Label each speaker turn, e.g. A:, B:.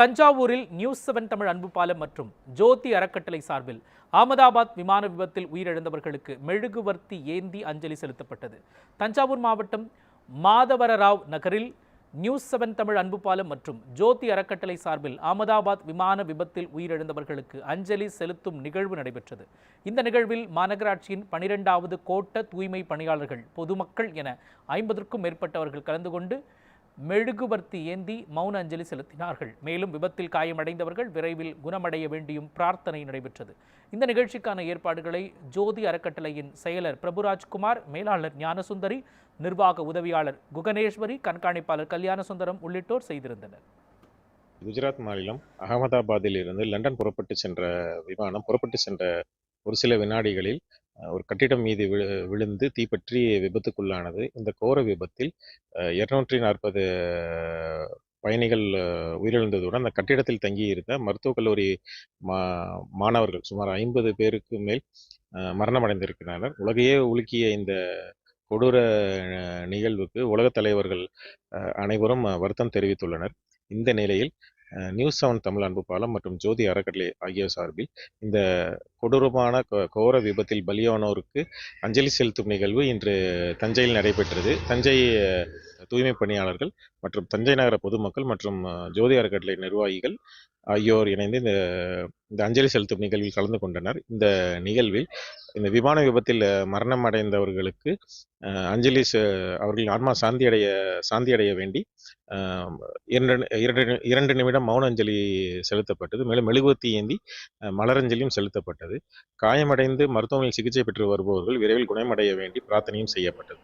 A: தஞ்சாவூரில் news seven Tamil அன்பு பாலம் மற்றும் ஜோதி அறக்கட்டளை சார்பில் அகமதாபாத் விமான விபத்தில் உயிரிழந்தவர்களுக்கு மெழுகுவர்த்தி ஏந்தி அஞ்சலி செலுத்தப்பட்டது. தஞ்சாவூர் மாவட்டம் மாதவரராவ் நகரில் நியூஸ் செவன் தமிழ் அன்பு பாலம் மற்றும் ஜோதி அறக்கட்டளை சார்பில் அகமதாபாத் விமான விபத்தில் உயிரிழந்தவர்களுக்கு அஞ்சலி செலுத்தும் நிகழ்வு நடைபெற்றது. இந்த நிகழ்வில் மாநகராட்சியின் பனிரெண்டாவது கோட்ட தூய்மை பணியாளர்கள் பொதுமக்கள் என ஐம்பதற்கும் மேற்பட்டவர்கள் கலந்து கொண்டு மெழுகுவர்த்தி ஏந்தி மௌன அஞ்சலி செலுத்தினார்கள். மேலும் விபத்தில் காயமடைந்தவர்கள் விரைவில் குணமடைய வேண்டியும் பிரார்த்தனை நடைபெற்றது. இந்த நிகழ்ச்சிக்கான ஏற்பாடுகளை ஜோதி அறக்கட்டளையின் செயலர் பிரபுராஜ்குமார் மேலாளர் ஞானசுந்தரி நிர்வாக உதவியாளர் குகனேஸ்வரி கண்காணிப்பாளர் கல்யாணசுந்தரம் உள்ளிட்டோர் செய்திருந்தனர்.
B: குஜராத் மாநிலம் அகமதாபாத்தில் இருந்து லண்டன் புறப்பட்டு சென்ற விமானம் புறப்பட்டு சென்ற ஒரு சில வினாடிகளில் ஒரு கட்டிடம் மீது விழு விழுந்து தீப்பற்றி விபத்துக்குள்ளானது. இந்த கோர விபத்தில் இருநூற்றி நாற்பது பயணிகள் உயிரிழந்ததுடன் அந்த கட்டிடத்தில் தங்கியிருந்த மருத்துவக் கல்லூரி மா மாணவர்கள் சுமார் ஐம்பது பேருக்கு மேல் மரணமடைந்திருக்கிறார்கள். உலகையே உலுக்கிய இந்த கொடூர நிகழ்வுக்கு உலகத் தலைவர்கள் அனைவரும் வருத்தம் தெரிவித்துள்ளனர். இந்த நிலையில் நியூஸ் செவன் தமிழ் அன்பு பாலம் மற்றும் ஜோதி அறக்கட்டளை ஆகியோர் சார்பில் இந்த கொடூரமான கோ- கோர விபத்தில் பலியானோருக்கு அஞ்சலி செலுத்தும் நிகழ்வு இன்று தஞ்சையில் நடைபெற்றது. தஞ்சை தூய்மை பணியாளர்கள் மற்றும் தஞ்சை நகர பொதுமக்கள் மற்றும் ஜோதி அறக்கட்டளை நிர்வாகிகள் ஆகியோர் இணைந்து இந்த இந்த அஞ்சலி செலுத்தும் நிகழ்வில் கலந்து கொண்டனர். இந்த நிகழ்வில் இந்த விமான விபத்தில் மரணம் அடைந்தவர்களுக்கு அஞ்சலி செ- அவர்களின் ஆன்மா சாந்தி அடைய சாந்தி அடைய வேண்டி இரண்டு இரண்டு இரண்டு நிமிடம் மௌன அஞ்சலி செலுத்தப்பட்டது. மேலும் மெழுகுவர்த்தி ஏந்தி மலரஞ்சலியும் செலுத்தப்பட்டது. காயமடைந்து மருத்துவமனையில் சிகிச்சை பெற்று வருபவர்கள் விரைவில் குணமடைய வேண்டி பிரார்த்தனையும் செய்யப்பட்டது.